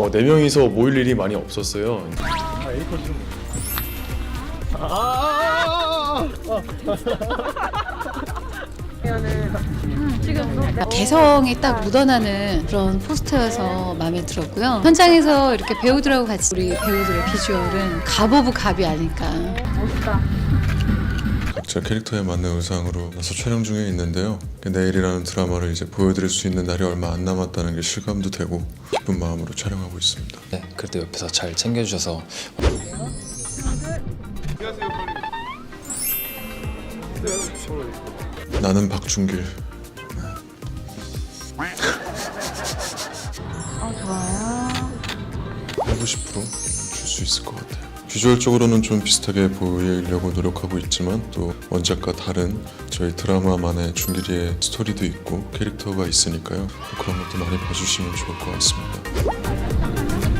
어, 네 명이서 모일 일이 많이 없었어요. 개성이 딱 묻어나는 그런 포스터여서 마음에 들었고요. 현장에서 이렇게 배우들하고 같이 우리 배우들의 비주얼은 갑오브 갑이 아닐까. 각자 캐릭터에 맞는 의상으로 나서 촬영 중에 있는데요. 내일이라는 드라마를 이제 보여드릴 수 있는 날이 얼마 안 남았다는 게 실감도 되고 기쁜 마음으로 촬영하고 있습니다. 네, 그래도 옆에서 잘 챙겨주셔서 나는 박준길. 좋아요. 190%줄 수 있을 것 같아요. 비주얼적으로는 좀 비슷하게 보이려고 노력하고 있지만 또 원작과 다른 저희 드라마만의 준길이의 스토리도 있고 캐릭터가 있으니까요. 그런 것도 많이 봐주시면 좋을 것 같습니다.